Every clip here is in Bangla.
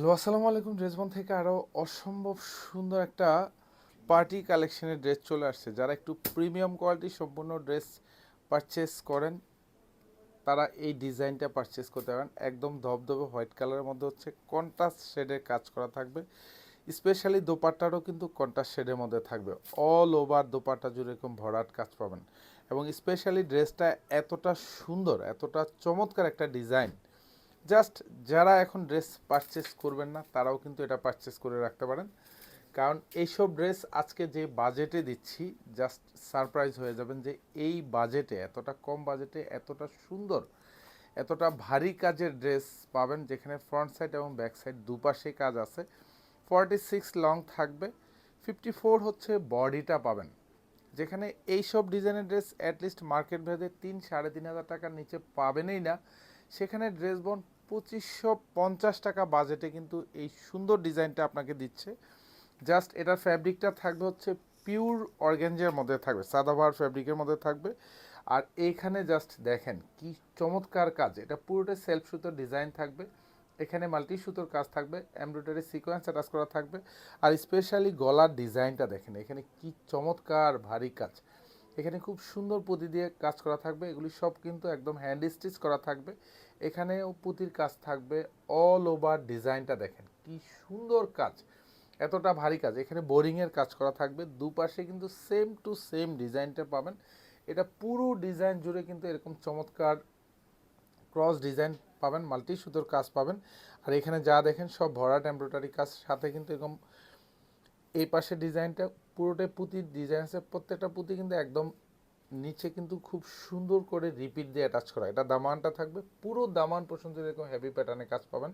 হ্যালো, আসসালামু আলাইকুম। ড্রেসবন থেকে আরও অসম্ভব সুন্দর একটা পার্টি কালেকশনের ড্রেস চলে আসছে। যারা একটু প্রিমিয়াম কোয়ালিটি সম্পূর্ণ ড্রেস পারচেস করেন, তারা এই ডিজাইনটা পারচেস করতে পারেন। একদম ধবধবে হোয়াইট কালারের মধ্যে হচ্ছে কন্ট্রাস্ট শেডের কাজ করা থাকবে। স্পেশালি দোপাট্টারও কিন্তু কন্ট্রাস্ট শেডের মধ্যে থাকবে। অল ওভার দোপাট্টা জুড়ে এরকম ভরাট কাজ পাবেন। এবং স্পেশালি ড্রেসটা এতটা সুন্দর, এতটা চমৎকার একটা ডিজাইন জাস্ট যারা এখন ড্রেস পারচেস করবেন না, তারাও কিন্তু এটা পারচেস করে রাখতে পারেন। কারণ এইসব ড্রেস আজকে যে বাজেটে দিচ্ছি জাস্ট সারপ্রাইজ হয়ে যাবেন যে এই বাজেটে এতটা কম বাজেটে এতটা সুন্দর, এতটা ভারী কাজের ড্রেস পাবেন, যেখানে ফ্রন্ট সাইড এবং ব্যাক সাইড দুপাশে কাজ আছে। ফর্টি সিক্স লং থাকবে ফিফটি ফোর হচ্ছে বডিটা পাবেন। যেখানে এইসব ডিজাইনের ড্রেস অ্যাটলিস্ট মার্কেট ভেদে তিন সাড়ে তিন হাজার টাকার নিচে পাবেনই না। সেখানে ড্রেস বন পঁচিশশো পঞ্চাশ টাকা বাজেটে কিন্তু এই সুন্দর ডিজাইনটা আপনাকে দিচ্ছে। জাস্ট এটার ফ্যাব্রিকটা থাকবে হচ্ছে পিওর অর্গ্যানজার মধ্যে থাকবে, সাদাভার ফ্যাব্রিকের মধ্যে থাকবে। আর এইখানে জাস্ট দেখেন কি চমৎকার কাজ, এটা পুরোটা সেলফ সুতোর ডিজাইন থাকবে। এখানে মাল্টি সুতোর কাজ থাকবে, এমব্রয়ডারি সিকোয়েন্স অ্যাটাচ করা থাকবে। আর স্পেশালি গলার ডিজাইনটা দেখেন, এখানে কি চমৎকার ভারী কাজ। এখানে খুব সুন্দর পুঁতি দিয়ে কাজ করা থাকবে। এগুলি সব কিন্তু একদম হ্যান্ড স্টিচ করা থাকবে। এখানেও পুঁতির কাজ থাকবে অল ওভার ডিজাইনটা দেখেন, কি সুন্দর কাজ। এতটা ভারী কাজ। এখানে বোরিংয়ের কাজ করা থাকবে। দুপাশে কিন্তু সেম টু সেম ডিজাইনটা পাবেন। এটা পুরো ডিজাইন জুড়ে কিন্তু এরকম চমৎকার ক্রস ডিজাইন পাবেন মাল্টি সুতোর কাজ পাবেন। আর এখানে যা দেখেন সব ভরাট এমব্রয়ডারি কাজ। সাথে কিন্তু এরকম এই পাশে ডিজাইনটা পুরোটাই পুঁতির ডিজাইন আছে প্রত্যেকটা পুঁতি কিন্তু একদম নিচে কিন্তু খুব সুন্দর করে রিপিট দিয়ে অ্যাটাচ করা। এটা দামানটা থাকবে, পুরো দামান পর্যন্ত এরকম হেভি প্যাটার্নে কাজ পাবেন।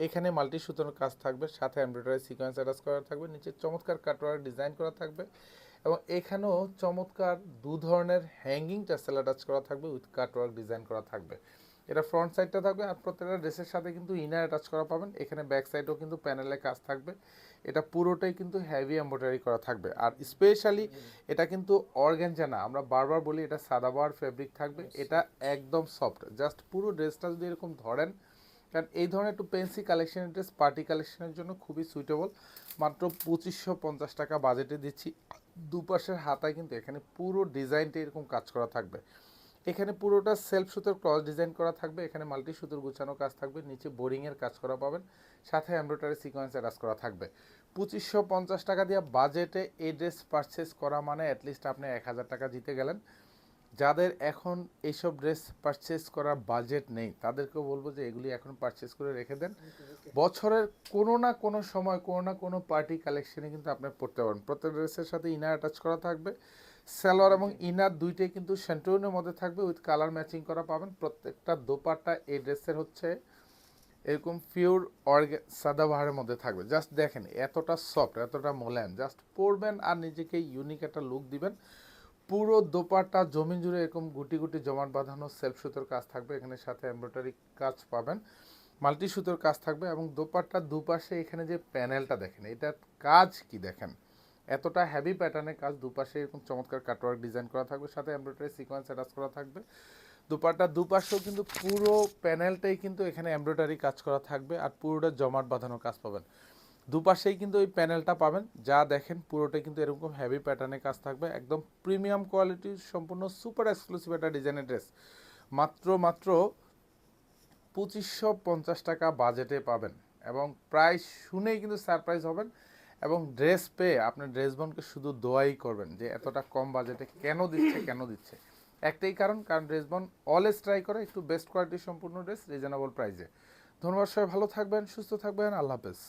এখানে মাল্টি সুতোর কাজ থাকবে, সাথে এমব্রয়ডারি সিকোয়েন্স অ্যাটাচ করা থাকবে, নিচে চমৎকার কাটওয়ার ডিজাইন করা থাকবে এবং এখানেও চমৎকার দু ধরনের হ্যাঙ্গিং টাসেল অ্যাটাচ করা থাকবে উইথ কাটওয়ার্ক ডিজাইন করা থাকবে। এটা ফ্রন্ট সাইডটা থাকবে আর প্রত্যেকটা ড্রেসের সাথে কিন্তু ইনার অ্যাটাচ করা পাবেন। এখানে ব্যাক সাইডেও কিন্তু প্যানেলে কাজ থাকবে। এটা পুরোটাই কিন্তু হেভি এম্ব্রয়ডারি করা থাকবে। আর স্পেশালি এটা কিন্তু অর্গ্যানজা না আমরা বারবার বলি এটা সাদাবার ফেব্রিক থাকবে। এটা একদম সফট জাস্ট পুরো ড্রেসটা যদি এরকম ধরেন কারণ এই ধরনের একটু পেন্সি কালেকশনের ড্রেস পার্টি কালেকশনের জন্য খুবই সুইটেবল মাত্র পঁচিশশো পঞ্চাশ টাকা বাজেটে দিচ্ছি। দুপাশের হাতায় কিন্তু এখানে পুরো ডিজাইনটা এরকম কাজ করা থাকবে। এখানে পুরোটা সেলফ সুতোর ক্রস ডিজাইন করা থাকবে, এখানে মাল্টি সুতোর গুছানো কাজ থাকবে, নিচে বোরিংয়ের কাজ করা পাবেন, সাথে এমব্রয়ডারি সিকোয়েন্স অ্যাটাচ করা থাকবে। পঁচিশশো পঞ্চাশ টাকা দিয়ে বাজেটে এই ড্রেস পারচেস করা মানে অ্যাটলিস্ট আপনি এক হাজার টাকা জিতে গেলেন। যাদের এখন এইসব ড্রেস পারচেস করার বাজেট নেই, তাদেরকেও বলব যে এগুলি এখন পারচেস করে রেখে দেন। বছরের কোনো না কোনো সময়, কোনো না কোনো পার্টি কালেকশনে কিন্তু আপনি পড়তে পারেন প্রত্যেক ড্রেসের সাথে ইনার অ্যাটাচ করা থাকবে। সালোয়ার এবং ইনার দুইটাই কিন্তু সেন্টোনের মধ্যে থাকবে উইথ কালার ম্যাচিং করা পাবেন। প্রত্যেকটা দোপাট্টা এই ড্রেসের হচ্ছে এরকম পিওর অর্গে সাদাবাহারের মধ্যে থাকবে। জাস্ট দেখেন, এতটা সফট এতটা মোলায়েম। জাস্ট পরবেন আর নিজেকে ইউনিক একটা লুক দিবেন। পুরো দোপাট্টা জমি জুড়ে এরকম গুটি গুটি জমাট বাঁধানো সেলফ সুতোর কাজ থাকবে। এখানে সাথে এমব্রয়ডারি কাজ পাবেন। মাল্টি সুতোর কাজ থাকবে এবং দোপাট্টার দুপাশে এখানে যে প্যানেলটা দেখেন, এটার কাজ কি দেখেন? এতটা হেভি প্যাটার্নের কাজ দুপাশে এরকম চমৎকার কাটওয়ার্ক ডিজাইন করা থাকবে, সাথে এমব্রয়ডারি সিকোয়েন্স অ্যাটাচ করা থাকবে। দুপাট্টার দুপাশেও কিন্তু পুরো প্যানেলটাই কিন্তু এখানে এমব্রয়ডারি কাজ করা থাকবে আর পুরোটা জমাট বাঁধানো কাজ পাবেন। দুপাশেই কিন্তু ওই প্যানেলটা পাবেন, যা দেখেন পুরোটাই কিন্তু এরকম হেভি প্যাটার্নের কাজ থাকবে, একদম প্রিমিয়াম কোয়ালিটির সম্পূর্ণ সুপার এক্সক্লুসিভ একটা ডিজাইনের ড্রেস মাত্র মাত্র পঁচিশশো পঞ্চাশ টাকা বাজেটে পাবেন এবং প্রাইস শুনেই কিন্তু সারপ্রাইজ হবেন। এবং ড্রেস পেয়ে আপনি ড্রেস বোনকে শুধু দোয়াই করবেন যে এতটা কম বাজেটে কেন দিচ্ছে কেন দিচ্ছে। একটাই কারণ কারণ ড্রেস বোন অলওয়েজ ট্রাই করে একটু বেস্ট কোয়ালিটি সম্পূর্ণ ড্রেস রিজনেবল প্রাইসে ধন্যবাদ সবাই, ভালো থাকবেন, সুস্থ থাকবেন, আল্লাহ হাফেজ।